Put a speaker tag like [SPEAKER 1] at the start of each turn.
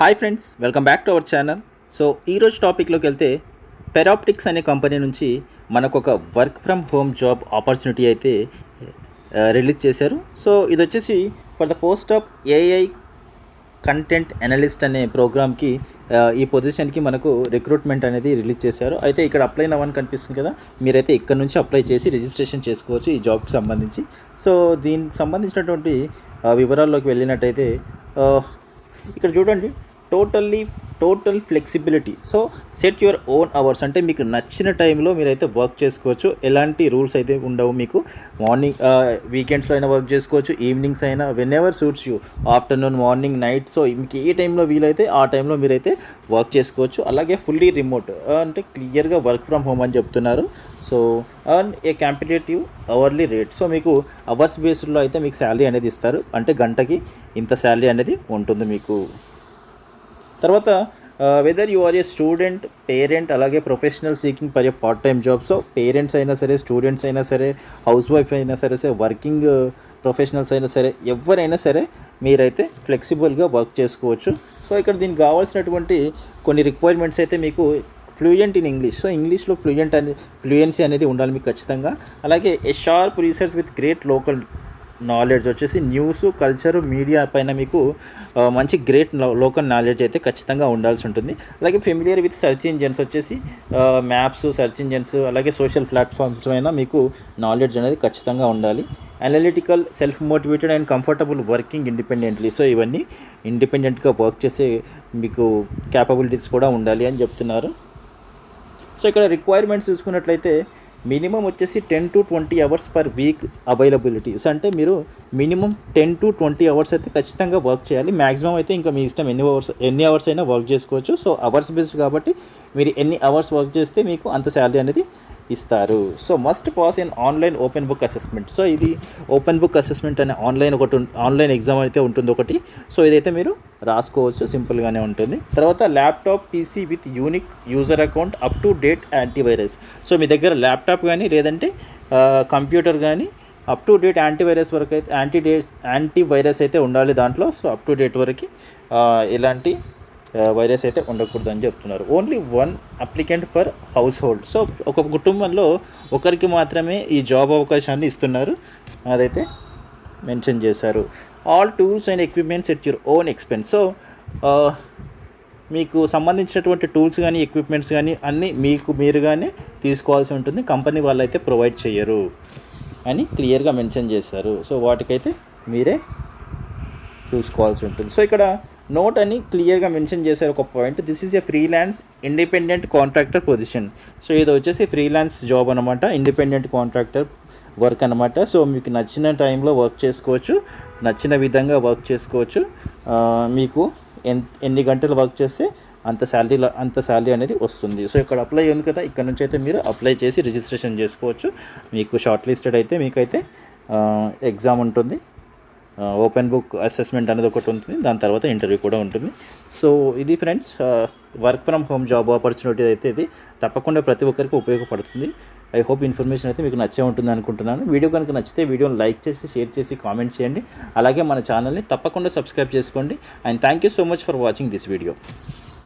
[SPEAKER 1] Hi friends welcome back to our channel so ఈరోజు టాపిక్లోకి వెళ్తే పెరాప్టిక్స్ అనే కంపెనీ నుంచి మనకు ఒక work from home job opportunity అయితే రిలీజ్ చేశారు. సో ఇది వచ్చేసి for the post of AI content analyst అనే ప్రోగ్రామ్కి ఈ పొజిషన్కి మనకు రిక్రూట్మెంట్ అనేది రిలీజ్ చేశారు. అయితే ఇక్కడ అప్లై అవ్వని కనిపిస్తుంది కదా మీరైతే ఇక్కడ నుంచి అప్లై చేసి రిజిస్ట్రేషన్ చేసుకోవచ్చు ఈ జాబ్కి సంబంధించి. సో దీనికి సంబంధించినటువంటి వివరాల్లోకి వెళ్ళినట్టయితే ఇక్కడ చూడండి totally total flexibility so set your own hours అంటే మీకు నచ్చిన టైంలో మీరైతే వర్క్ చేసుకోవచ్చు. ఎలాంటి రూల్స్ అయితే ఉండవు మీకు. మార్నింగ్ వీకెండ్స్లో అయినా వర్క్ చేసుకోవచ్చు. ఈవినింగ్స్ అయినా whenever suits you afternoon morning night so మీకు ఏ టైంలో వీలైతే ఆ టైంలో మీరైతే వర్క్ చేసుకోవచ్చు. అలాగే ఫుల్లీ రిమోట్ అంటే క్లియర్గా వర్క్ ఫ్రమ్ హోమ్ అని చెప్తున్నారు. So and a competitive hourly rate so మీకు అవర్స్ బేస్డ్లో అయితే మీకు శాలరీ అనేది ఇస్తారు. అంటే గంటకి ఇంత శాలరీ అనేది ఉంటుంది మీకు. తర్వాత whether you are a student parent అలాగే professional seeking for a part time job so parents అయినా సరే స్టూడెంట్స్ అయినా సరే హౌస్ వైఫ్ అయినా సరే సరే వర్కింగ్ ప్రొఫెషనల్స్ అయినా సరే ఎవరైనా సరే మీరైతే ఫ్లెక్సిబుల్గా వర్క్ చేసుకోవచ్చు. సో ఇక్కడ దీనికి కావాల్సినటువంటి కొన్ని రిక్వైర్మెంట్స్ అయితే మీకు ఫ్లూయెంట్ ఇన్ ఇంగ్లీష్ సో ఇంగ్లీష్లో ఫ్లూయెంట్ అనేది ఫ్లూయెన్సీ అనేది ఉండాలి మీకు ఖచ్చితంగా. అలాగే a sharp research with great local knowledge వచ్చేసి న్యూస్ కల్చర్ మీడియా పైన మీకు మంచి గ్రేట్ లోకల్ నాలెడ్జ్ అయితే ఖచ్చితంగా ఉండాల్సి ఉంటుంది. అలాగే ఫెమిలియర్ విత్ సెర్చ్ ఇంజన్స్ వచ్చేసి మ్యాప్స్ సెర్చ్ ఇంజన్స్ అలాగే సోషల్ ప్లాట్ఫామ్స్ అయినా మీకు నాలెడ్జ్ అనేది ఖచ్చితంగా ఉండాలి. Analytical self motivated and comfortable working independently so ఇవన్నీ ఇండిపెండెంట్గా వర్క్ చేసే మీకు క్యాపబిలిటీస్ కూడా ఉండాలి అని చెప్తున్నారు. సో ఇక్కడ రిక్వైర్మెంట్స్ చూసుకున్నట్లయితే మినిమం వచ్చేసి ten to twenty hours per week availabilities అంటే మీరు minimum ten to twenty hours అయితే ఖచ్చితంగా వర్క్ చేయాలి. మ్యాక్సిమం అయితే ఇంకా మీ ఇష్టం ఎన్ని అవర్స్ ఎన్ని అవర్స్ అయినా వర్క్ చేసుకోవచ్చు. సో అవర్స్ బేస్డ్ కాబట్టి మీరు ఎన్ని అవర్స్ వర్క్ చేస్తే మీకు అంత శాలరీ అనేది ఇస్తారు. So must pass in online open book assessment so ఇది ఓపెన్ బుక్ అసెస్మెంట్ అనే ఆన్లైన్ ఒకటి ఉం- ఆన్లైన్ ఎగ్జామ్ అయితే ఉంటుంది ఒకటి. సో ఇదైతే మీరు రాసుకోవచ్చు సింపుల్గానే ఉంటుంది. తర్వాత laptop PC with unique user account up to date antivirus so మీ దగ్గర ల్యాప్టాప్ కానీ లేదంటే కంప్యూటర్ కానీ అప్ టు డేట్ యాంటీవైరస్ వరకు అయితే యాంటీ డేట్ యాంటీవైరస్ అయితే ఉండాలి దాంట్లో. సో అప్ టు డేట్ వరకు ఎలాంటి వైరస్ అయితే ఉండకూడదు అని చెప్తున్నారు. Only one applicant for household so ఒక కుటుంబంలో ఒకరికి మాత్రమే ఈ జాబ్ అవకాశాన్ని ఇస్తున్నారు. అదైతే మెన్షన్ చేశారు. All tools and equipments at your own expense so మీకు సంబంధించినటువంటి టూల్స్ కానీ ఎక్విప్మెంట్స్ కానీ అన్నీ మీకు మీరుగానే తీసుకోవాల్సి ఉంటుంది. కంపెనీ వాళ్ళు అయితే ప్రొవైడ్ చేయరు అని క్లియర్గా మెన్షన్ చేశారు. సో వాటికైతే మీరే చూసుకోవాల్సి ఉంటుంది. సో ఇక్కడ నోట్ అని క్లియర్గా మెన్షన్ చేశారు ఒక point this is a freelance independent contractor position so ఇది వచ్చేసి ఫ్రీలాన్స్ జాబ్ అనమాట ఇండిపెండెంట్ కాంట్రాక్టర్ వర్క్ అనమాట సో మీకు నచ్చిన టైంలో వర్క్ చేసుకోవచ్చు. నచ్చిన విధంగా వర్క్ చేసుకోవచ్చు. మీకు ఎన్ ఎన్ని గంటలు వర్క్ చేస్తే అంత శాలరీ అంత శాలరీ అనేది వస్తుంది. సో ఇక్కడ అప్లై ఉంది కదా. ఇక్కడ నుంచి అయితే మీరు అప్లై చేసి రిజిస్ట్రేషన్ చేసుకోవచ్చు. మీకు షార్ట్ లిస్టెడ్ అయితే మీకైతే ఎగ్జామ్ ఉంటుంది. ఓపెన్ బుక్ అసెస్మెంట్ అనేది ఒకటి ఉంటుంది. దాని తర్వాత ఇంటర్వ్యూ కూడా ఉంటుంది. సో ఇది friends work from home job opportunity అయితే ఇది. తప్పకుండా ప్రతి ఒక్కరికి ఉపయోగపడుతుంది. ఐ హోప్ ఇన్ఫర్మేషన్ అయితే మీకు నచ్చే ఉంటుంది అనుకుంటున్నాను. వీడియో కనుక నచ్చితే వీడియోని లైక్ చేసి షేర్ చేసి కామెంట్ చేయండి. అలాగే మన ఛానల్ని తప్పకుండా సబ్స్క్రైబ్ చేసుకోండి. And thank you so much for watching this video